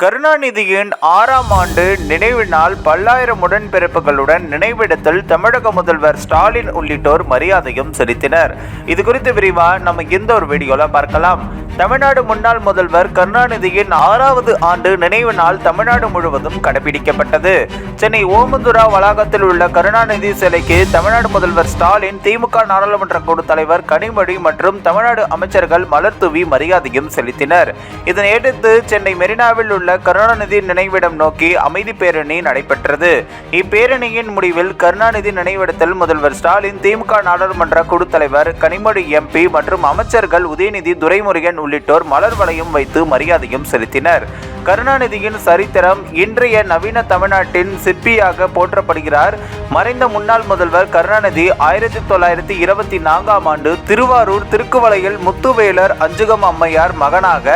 கருணாநிதியின் ஆறாம் ஆண்டு நினைவு நாள் பல்லாயிரம் உடன்பிறப்புகளுடன் நினைவிடத்தில் தமிழக முதல்வர் ஸ்டாலின் உள்ளிட்டோர் மரியாதையும் செலுத்தினர். இது குறித்து விரிவா நம்ம இந்த ஒரு வீடியோல பார்க்கலாம். தமிழ்நாடு முன்னாள் முதல்வர் கருணாநிதியின் ஆறாவது ஆண்டு நினைவு நாள் தமிழ்நாடு முழுவதும் கடைபிடிக்கப்பட்டது. சென்னை ஓமந்துரா வளாகத்தில் உள்ள கருணாநிதி சிலைக்கு தமிழ்நாடு முதல்வர் ஸ்டாலின் திமுக நாடாளுமன்ற குழு தலைவர் கனிமொழி மற்றும் தமிழ்நாடு அமைச்சர்கள் மலர் தூவி மரியாதையும் செலுத்தினர். இதனையடுத்து சென்னை மெரினாவில் உள்ள கருணாநிதி நினைவிடம் நோக்கி அமைதி பேரணி நடைபெற்றது. இப்பேரணியின் முடிவில் கருணாநிதி நினைவிடத்தில் முதல்வர் ஸ்டாலின் திமுக நாடாளுமன்ற குழு தலைவர் கனிமொழி எம்பி மற்றும் அமைச்சர்கள் உதயநிதி துரைமுருகன் உள்ளிட்டோர் மலர் வளையும் வைத்து மரியாதையும் செலுத்தினர். கருணாநிதியின் சரித்திரம் இன்றைய நவீன தமிழ்நாட்டின் சிற்பியாக போற்றப்படுகிறார். மறைந்த முன்னாள் முதல்வர் கருணாநிதி ஆயிரத்தி தொள்ளாயிரத்தி இருபத்தி நான்காம் ஆண்டு திருவாரூர் திருக்குவளையில் முத்துவேலர் அஞ்சுகம் அம்மையார் மகனாக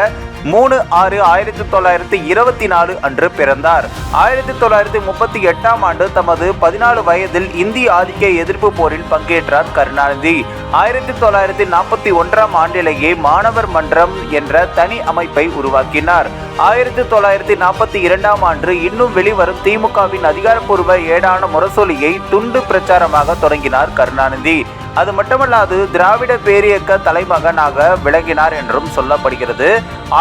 மூணு ஆறு ஆயிரத்தி தொள்ளாயிரத்தி இருபத்தி நாலு அன்று பிறந்தார். ஆயிரத்தி தொள்ளாயிரத்தி முப்பத்தி எட்டாம் ஆண்டு தமது பதினாலு வயதில் இந்திய ஆதிக்க எதிர்ப்பு போரில் பங்கேற்றார் கருணாநிதி. ஆயிரத்தி தொள்ளாயிரத்தி நாற்பத்தி ஒன்றாம் ஆண்டிலேயே மாணவர் மன்றம் என்ற தனி அமைப்பை உருவாக்கினார். ஆயிரத்தி தொள்ளாயிரத்தி நாற்பத்தி இரண்டாம் ஆண்டு இன்னும் வெளிவரும் திமுகவின் அதிகாரப்பூர்வ ஏடான முரசொலியை துண்டு பிரச்சாரமாக தொடங்கினார் கருணாநிதி. அது மட்டுமல்லாது திராவிட பேரியக்க தலைமகனாக விளங்கினார் என்றும் சொல்லப்படுகிறது.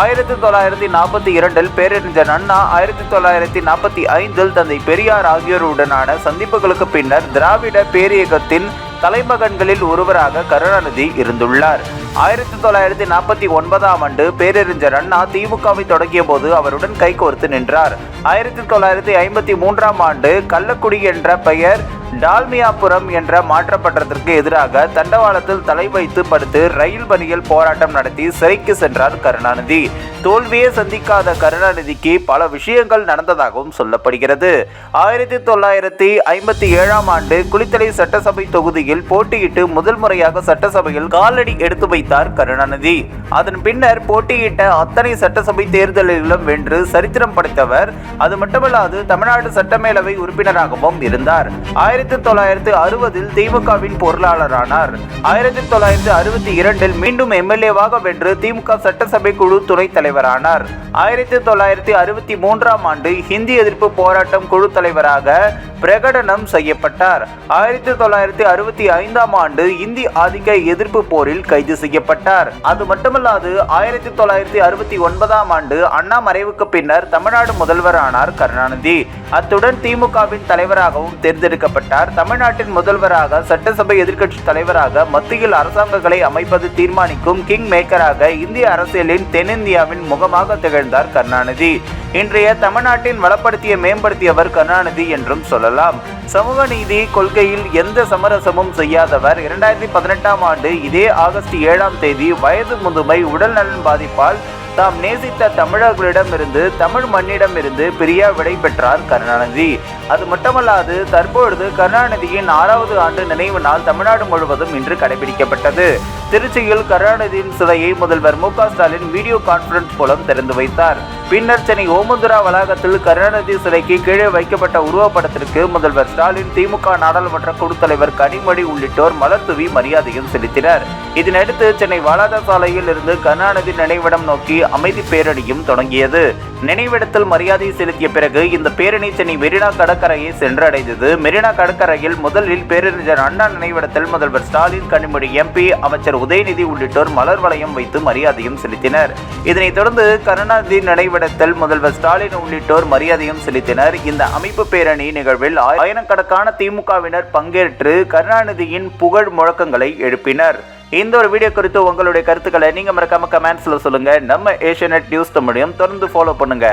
ஆயிரத்தி தொள்ளாயிரத்தி நாற்பத்தி இரண்டில் பேரறிஞர் அண்ணா ஆயிரத்தி தொள்ளாயிரத்தி நாற்பத்தி ஐந்தில் தந்தை பெரியார் ஆகியோருடனான சந்திப்புகளுக்கு பின்னர் திராவிட பேரியக்கத்தின் தலைமகன்களில் ஒருவராக கருணாநிதி இருந்துள்ளார். ஆயிரத்தி தொள்ளாயிரத்தி நாற்பத்தி ஒன்பதாம் ஆண்டு பேரறிஞர் அண்ணா திமுகவை தொடங்கிய போது அவருடன் கைகோர்த்து நின்றார். ஆயிரத்தி தொள்ளாயிரத்தி ஐம்பத்தி மூன்றாம் ஆண்டு கள்ளக்குடி என்ற பெயர் டால்மியாபுரம் என்ற மாற்றப்பட்டதற்கு எதிராக தண்டவாளத்தில் தலை வைத்து படுத்து ரயில் பணியில் போராட்டம் நடத்தி சிறைக்கு சென்றார் கருணாநிதி. தோல்வியே சந்திக்காத கருணாநிதிக்கு பல விஷயங்கள் நடந்ததாகவும் சொல்லப்படுகிறது. ஆயிரத்தி தொள்ளாயிரத்தி ஐம்பத்தி ஏழாம் ஆண்டு குளித்தலை சட்டசபை தொகுதியில் போட்டியிட்டு முதல் முறையாக சட்டசபையில் காலடி எடுத்து வைத்தார் கருணாநிதி. அதன் பின்னர் போட்டியிட்ட அத்தனை சட்டசபை தேர்தலிலும் வென்று சரித்திரம் படைத்தவர். அது மட்டுமல்லாது தமிழ்நாடு சட்டமேலவை உறுப்பினராகவும் இருந்தார். ஆயிரத்தி ஆயிரத்தி தொள்ளாயிரத்து அறுபதில் திமுகவின் பொருளாளரானார். ஆயிரத்தி தொள்ளாயிரத்து அறுபத்தி இரண்டில் மீண்டும் எம்எல்ஏவாக வென்று திமுக சட்டசபை குழு துணைத் தலைவரானார். ஆயிரத்தி தொள்ளாயிரத்தி அறுபத்தி மூன்றாம் ஆண்டு ஹிந்தி எதிர்ப்பு போராட்டம் குழு தலைவராக பிரகடனம் செய்யப்பட்டார். ஆயிரத்தி தொள்ளாயிரத்தி அறுபத்தி ஐந்தாம் ஆண்டு இந்தி ஆதிக்க எதிர்ப்பு போரில் கைது செய்யப்பட்டார். அது மட்டுமல்லாது ஆயிரத்தி தொள்ளாயிரத்தி அறுபத்தி ஒன்பதாம் ஆண்டு அண்ணா மறைவுக்கு பின்னர் தமிழ்நாடு முதல்வரானார் கருணாநிதி. அத்துடன் திமுகவின் தலைவராகவும் தேர்ந்தெடுக்கப்பட்டார். தமிழ்நாட்டின் முதல்வராக சட்டசபை எதிர்க்கட்சி தலைவராக மத்தியில் அரசாங்கங்களை அமைப்பது தீர்மானிக்கும் கிங் மேக்கராக இந்திய அரசியலின் தென்னிந்தியாவின் முகமாக திகழ்ந்தார் கருணாநிதி. இன்றைய தமிழ்நாட்டின் வளப்படுத்திய மேம்படுத்தியவர் கருணாநிதி என்றும் சொல்லலாம். சமூக நீதி கொள்கையில் எந்த சமரசமும் செய்யாதவர். இரண்டாயிரத்தி பதினெட்டாம் ஆண்டு இதே ஆகஸ்ட் ஏழாம் தேதி வயது முதுமை உடல் நலன் பாதிப்பால் தாம் நேசித்த தமிழர்களிடமிருந்து தமிழ் மண்ணிடமிருந்து பிரியா விடை பெற்றார் கருணாநிதி. அது மட்டுமல்லாது தற்பொழுது கருணாநிதியின் ஆறாவது ஆண்டு நினைவு நாள் தமிழ்நாடு முழுவதும் இன்று கடைபிடிக்கப்பட்டது. திருச்சியில் கருணாநிதியின் சிலையை முதல்வர் மு ஸ்டாலின் வீடியோ கான்பரன்ஸ் மூலம் திறந்து வைத்தார். பின்னர் சென்னை ஓமந்துரா வளாகத்தில் கருணாநிதி சிலைக்கு கீழே வைக்கப்பட்ட உருவப்படத்திற்கு முதல்வர் ஸ்டாலின் திமுக நாடாளுமன்ற குழு தலைவர் கனிமொழி உள்ளிட்டோர் மலர் தூவி மரியாதையும் செலுத்தினர். இதனையடுத்து சென்னை வாலாத சாலையில் இருந்து கருணாநிதி நினைவிடம் நோக்கி அமைதி பேரணியும் தொடங்கியது. நினைவிடத்தில் மரியாதை செலுத்திய பிறகு இந்த பேரணி சென்னை மெரினா கடற்கரையை சென்றடைந்தது. மெரினா கடற்கரையில் முதலில் பேரறிஞர் அண்ணா நினைவிடத்தில் முதல்வர் ஸ்டாலின் கனிமொழி எம்பி அமைச்சர் உதயநிதி உள்ளிட்டோர் மலர் வளையம் வைத்து மரியாதையும் செலுத்தினர். இதனைத் தொடர்ந்து கருணாநிதி நினைவிடத்தில் முதல்வர் ஸ்டாலின் உள்ளிட்டோர் மரியாதையும் செலுத்தினர். இந்த அமைப்பு பேரணி நிகழ்வில் ஆயிரக்கணக்கான திமுகவினர் பங்கேற்று கருணாநிதியின் புகழ் முழக்கங்களை எழுப்பினர். இந்த ஒரு வீடியோ குறித்து உங்களுடைய கருத்துக்களை நீங்க மறக்காம கமெண்ட்ஸ்ல சொல்லுங்க. நம்ம ஏஷியநெட் நியூஸ் தமிழையும் தொடர்ந்து ஃபாலோ பண்ணுங்க.